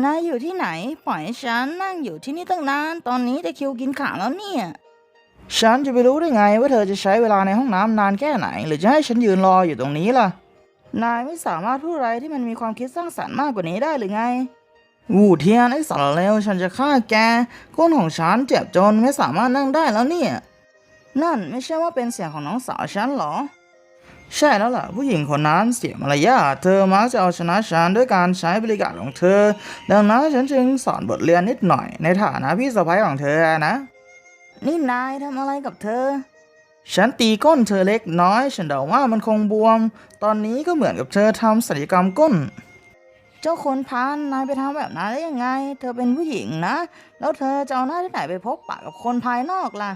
นายอยู่ที่ไหน ปล่อยให้ฉันนั่งอยู่ที่นี่ตั้งนาน ตอนนี้จะคิวกินขาแล้วเนี่ย ฉันจะไปรู้ได้ไงว่าเธอจะใช้เวลาในห้องน้ำนานแค่ไหน หรือจะให้ฉันยืนรออยู่ตรงนี้ล่ะ นายไม่สามารถพูดอะไรที่มันมีความคิดสร้างสรรค์มากกว่านี้ได้หรือไงวูเทียนไอ้สารเลวฉันจะฆ่าแกก้นของฉันเจ็บจนไม่สามารถนั่งได้แล้วเนี่ย นั่นไม่ใช่ว่าเป็นเสียงของน้องสาวฉันหรอ ใช่แล้วล่ะ ผู้หญิงคนนั้นเสียมารยาทเธอมักจะเอาชนะฉันด้วยการใช้บริการของเธอ ดังนั้นฉันจึงสอนบทเรียนนิดหน่อย ในฐานะพี่สะใภ้ของเธอนะ นี่นายทำอะไรกับเธอ ฉันตีก้นเธอเล็กน้อย ฉันเดาว่ามันคงบวม ตอนนี้ก็เหมือนกับเธอทำศัลยกรรมก้น เจ้าคนพานนายไปทำแบบนั้นได้ยังไง เธอเป็นผู้หญิงนะ แล้วเธอจะเอาหน้าที่ไหนไปพบปะกับคนภายนอกล่ะ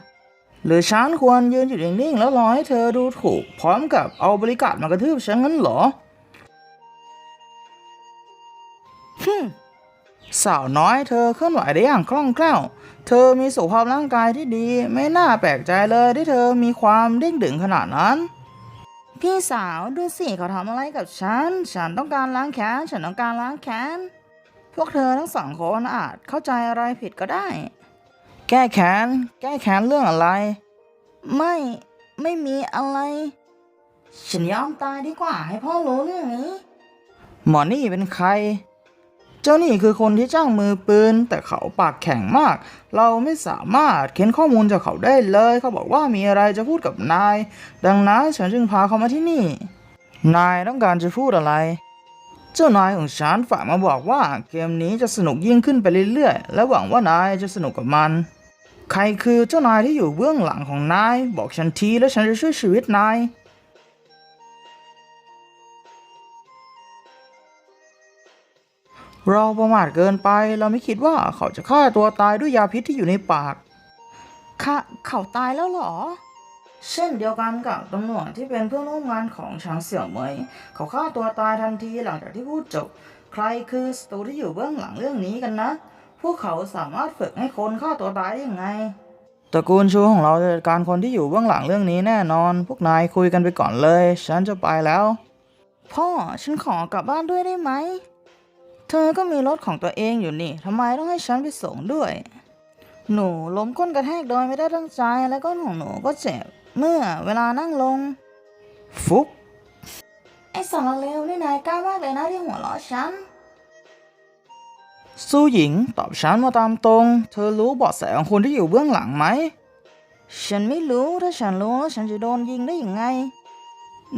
หรือฉันควรยืนอยู่นิ่งๆแล้วรอให้เธอดูถูก พร้อมกับเอาบริการมากระทืบฉันงั้นเหรอฮึสาวน้อยเธอเคลื่อนไหวได้อย่างคล่องแคล่ว เธอมีสุขภาพร่างกายที่ดี ไม่น่าแปลกใจเลยที่เธอมีความเด้งดึงขนาดนั้น พี่สาวดูสิเขาทำอะไรกับฉัน ฉันต้องการล้างแค้น ฉันต้องการล้างแค้น พวกเธอทั้งสองคนอาจเข้าใจอะไรผิดก็ได้ แก้แค้น แก้แค้นเรื่องอะไร ไม่ ไม่มีอะไร ฉันยอมตายดีกว่าให้พ่อรู้เรื่องนี้ หมอนี่เป็นใคร เจ้านี่คือคนที่จ้างมือปืน แต่เขาปากแข็งมาก เราไม่สามารถเค้นข้อมูลจากเขาได้เลย เขาบอกว่ามีอะไรจะพูดกับนาย ดังนั้นฉันจึงพาเขามาที่นี่ นายต้องการจะพูดอะไรเจ้านายของฉันฝากมาบอกว่าเกมนี้จะสนุกยิ่งขึ้นไปเรื่อยๆ และหวังว่านายจะสนุกกับมัน ใครคือเจ้านายที่อยู่เบื้องหลังของนาย บอกฉันทีแล้วฉันจะช่วยชีวิตนายเราประมาทเกินไปเราไม่คิดว่าเขาจะฆ่าตัวตายด้วยยาพิษที่อยู่ในปากค่ะเขาตายแล้วเหรอ เช่นเดียวกันกับตำรวจที่เป็นเพื่อนร่วมงานของชางเสี่ยวเหมย เขาฆ่าตัวตายทันทีหลังจากที่พูดจบ ใครคือสตูที่อยู่เบื้องหลังเรื่องนี้กันนะ พวกเขาสามารถฝึกให้คนฆ่าตัวตายได้ยังไง ตระกูลชูของเราจะจัดการคนที่อยู่เบื้องหลังเรื่องนี้แน่นอน พวกนายคุยกันไปก่อนเลย ฉันจะไปแล้ว พ่อ ฉันขอกลับบ้านด้วยได้ไหม เธอก็มีรถของตัวเองอยู่นี่ทำไมต้องให้ฉันไปส่งด้วย หนูล้มก้นกระแทกโดยไม่ได้ตั้งใจ และก้นของหนูก็เจ็บ เมื่อเวลานั่งลง ฟุบไอ้สารเลวนี่นายกล้ามากเลยนะที่หัวเราะฉัน สู้หญิงตอบฉันมาตามตรง เธอรู้เบาะแสของคนที่อยู่เบื้องหลังไหม ฉันไม่รู้ถ้าฉันรู้แล้วฉันจะโดนยิงได้ยังไง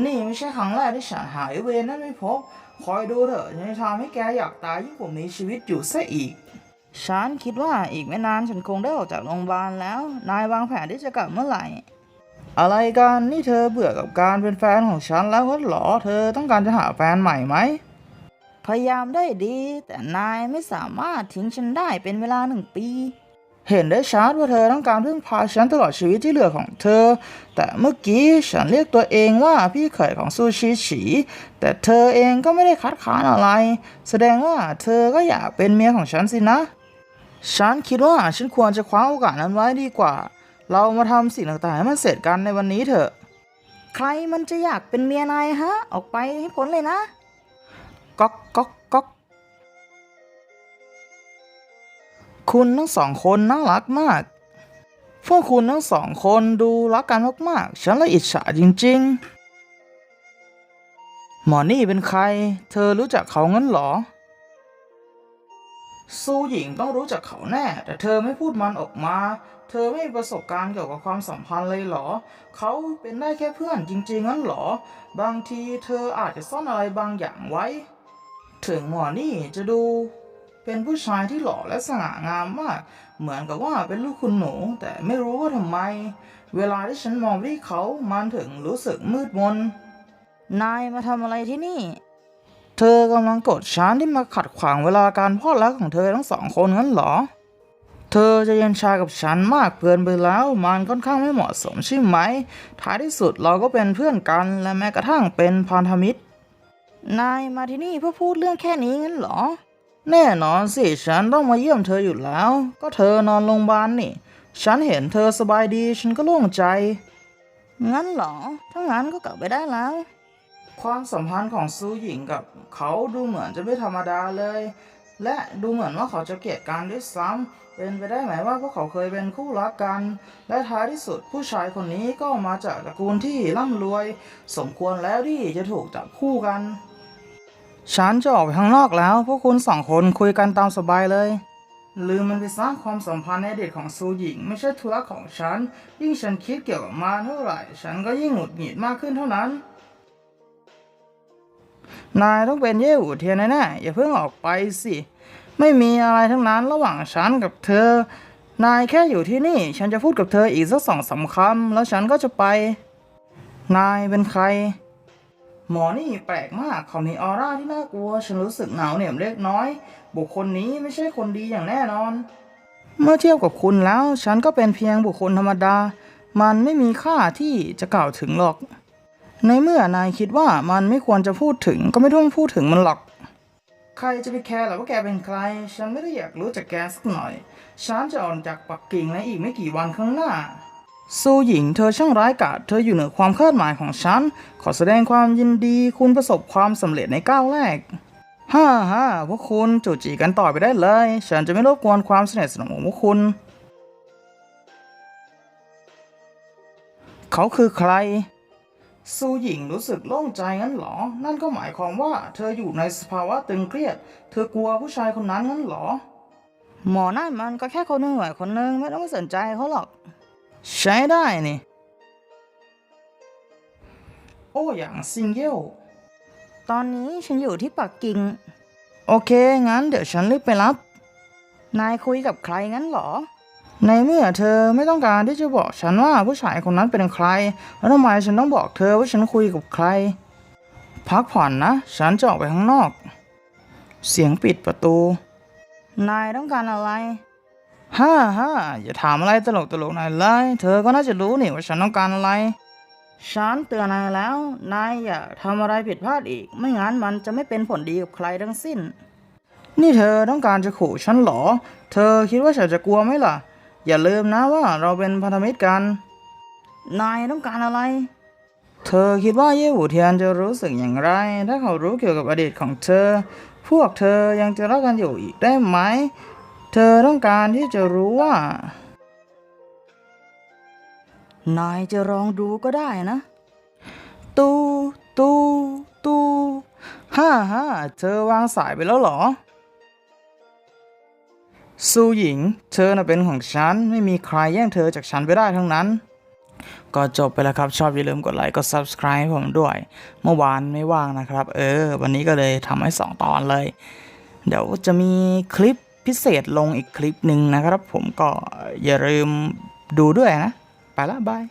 นี่ไม่ใช่ครั้งแรกที่ฉันหายเวรนั้นไม่พบ คอยดูเถอะจะทำให้แกอยากตายยิ่งกว่ามีชีวิตอยู่ซะอีก ฉันคิดว่าอีกไม่นานฉันคงได้ออกจากโรงพยาบาลแล้ว นายวางแผนที่จะกลับเมื่อไหร่ อะไรกันนี่เธอเบื่อกับการเป็นแฟนของฉันแล้วงั้นเหรอ เธอต้องการจะหาแฟนใหม่ไหม พยายามได้ดี แต่นายไม่สามารถทิ้งฉันได้เป็นเวลาหนึ่งปี เห็นได้ชัดว่าเธอต้องการพึ่งพาฉันตลอดชีวิตที่เหลือของเธอ แต่เมื่อกี้ฉันเรียกตัวเองว่าพี่เขยของซูชิฉี แต่เธอเองก็ไม่ได้คัดค้านอะไร แสดงว่าเธอก็อยากเป็นเมียของฉันสินะ ฉันคิดว่าฉันควรจะคว้าโอกาสนั้นไว้ดีกว่า เรามาทำสิ่งต่างๆให้มันเสร็จกันในวันนี้เถอะ ใครมันจะอยากเป็นเมียนายฮะ ออกไปให้พ้นเลยนะ ก๊อกก๊อกก๊อกคุณทั้งสองคนน่ารักมาก พวกคุณทั้งสองคนดูรักกันมากๆ ฉันละอิจฉาจริง ๆ หมอนี่เป็นใคร เธอรู้จักเขางั้นเหรอ ซูหญิงต้องรู้จักเขาแน่ แต่เธอไม่พูดมันออกมา เธอไม่มีประสบการณ์เกี่ยวกับความสัมพันธ์เลยเหรอ เขาเป็นได้แค่เพื่อนจริง ๆ งั้นเหรอ บางทีเธออาจจะซ่อนอะไรบางอย่างไว้ ถึงหมอนี่จะดูเป็นผู้ชายที่หล่อและสง่างามมาก เหมือนกับว่าเป็นลูกคุณหนู แต่ไม่รู้ว่าทำไม เวลาที่ฉันมองไปที่เขามันถึงรู้สึกมืดมน นายมาทำอะไรที่นี่ เธอกำลังกดฉันที่มาขัดขวางเวลาการพลอดรักของเธอทั้งสองคนงั้นเหรอ เธอจะเย็นชากับฉันมากเกินไปแล้ว มันค่อนข้างไม่เหมาะสมใช่ไหม ท้ายที่สุดเราก็เป็นเพื่อนกันและแม้กระทั่งเป็นพันธมิตร นายมาที่นี่เพื่อพูดเรื่องแค่นี้งั้นเหรอ แน่นอนสิฉันต้องมาเยี่ยมเธออยู่แล้ว ก็เธอนอนโรงพยาบาลนี่ ฉันเห็นเธอสบายดีฉันก็โล่งใจ งั้นเหรอ ถ้างั้นก็กลับไปได้แล้ว ความสัมพันธ์ของซูหญิงกับเขาดูเหมือนจะไม่ธรรมดาเลย และดูเหมือนว่าเขาจะเกลียดกันด้วยซ้ำเป็นไปได้ไหมว่าพวกเขาเคยเป็นคู่รักกัน และท้ายที่สุดผู้ชายคนนี้ก็มาจากตระกูลที่ร่ำรวย สมควรแล้วที่จะถูกจับคู่กัน ฉันจะออกไปข้างนอกแล้ว พวกคุณสองคนคุยกันตามสบายเลยลืมมันไปสร้างความสัมพันธ์ในอดีตของซูหญิง ไม่ใช่ธุระของฉัน ยิ่งฉันคิดเกี่ยวกับมันเท่าไหร่ ฉันก็ยิ่งหงุดหงิดมากขึ้นเท่านั้น นายต้องเป็นเย่หูเทียนแน่ๆอย่าเพิ่งออกไปสิ ไม่มีอะไรทั้งนั้นระหว่างฉันกับเธอ นายแค่อยู่ที่นี่ ฉันจะพูดกับเธออีกสักสองสามคำแล้วฉันก็จะไป นายเป็นใคร หมอนี่แปลกมากเขามีออร่าที่น่ากลัว ฉันรู้สึกหนาวเหน็บเล็กน้อย บุคคลนี้ไม่ใช่คนดีอย่างแน่นอน เมื่อเทียบกับคุณแล้ว ฉันก็เป็นเพียงบุคคลธรรมดา มันไม่มีค่าที่จะกล่าวถึงหรอก ในเมื่อนายคิดว่ามันไม่ควรจะพูดถึงก็ไม่ต้องพูดถึงมันหรอก ใครจะไปแคร์หรอว่าแกเป็นใคร ฉันไม่ได้อยากรู้จักแกสักหน่อย ฉันจะออกจากปักกิ่งในอีกไม่กี่วันข้างหน้าสู้หญิงเธอช่างร้ายกาจเธออยู่เหนือความคาดหมายของฉัน ขอแสดงความยินดีคุณประสบความสำเร็จในก้าวแรกฮ่าฮ่าพวกคุณจูจีกันต่อไปได้เลย ฉันจะไม่รบกวนความสนิทสนมของพวกคุณ เขาคือใคร ซูหญิงรู้สึกโล่งใจงั้นหรอ นั่นก็หมายความว่าเธออยู่ในสภาวะตึงเครียด เธอกลัวผู้ชายคนนั้นงั้นหรอ หมอนั่นมันก็แค่คนหนึ่งหน่วยคนหนึ่งไม่ต้องไปสนใจเขาหรอก ใช้ได้นี่ โอ้อย่างซิงเกิลตอนนี้ฉันอยู่ที่ปักกิ่ง โอเค งั้นเดี๋ยวฉันรีบไปรับ นายคุยกับใครงั้นหรอ ในเมื่อเธอไม่ต้องการที่จะบอกฉันว่าผู้ชายคนนั้นเป็นใคร แล้วทำไมฉันต้องบอกเธอว่าฉันคุยกับใคร พักผ่อนนะ ฉันจะออกไปข้างนอก เสียงปิดประตู นายต้องการอะไร ฮ่าฮ่าอย่าถามอะไรตลกตลกๆนายเลย เธอก็น่าจะรู้นี่ว่าฉันต้องการอะไร ฉันเตือนนายแล้ว นายอย่าทำอะไรผิดพลาดอีก ไม่งั้นมันจะไม่เป็นผลดีกับใครทั้งสิ้น นี่เธอต้องการจะขู่ฉันเหรอ เธอคิดว่าฉันจะกลัวไหมล่ะ อย่าลืมนะว่าเราเป็นพันธมิตรกัน นายต้องการอะไร เธอคิดว่าเย่หูเทียนจะรู้สึกอย่างไร ถ้าเขารู้เกี่ยวกับอดีตของเธอ พวกเธอยังจะรักกันอยู่อีกได้ไหม เธอต้องการที่จะรู้ว่า นายจะลองดูก็ได้นะ ตูตูตูฮ่าฮ่าเธอวางสายไปแล้วเหรอ สู้หญิง เธอน่ะเป็นของฉัน ไม่มีใครแย่งเธอจากฉันไปได้ทั้งนั้น ก็จบไปแล้วครับชอบอย่าลืมกดไลค์กด subscribe ให้ผมด้วย เมื่อวานไม่ว่างนะครับ เออ วันนี้ก็เลยทำให้ 2 ตอนเลย เดี๋ยวจะมีคลิปพิเศษลงอีกคลิปหนึ่งนะครับ ผมก็อย่าลืมดูด้วยนะ ไปละบาย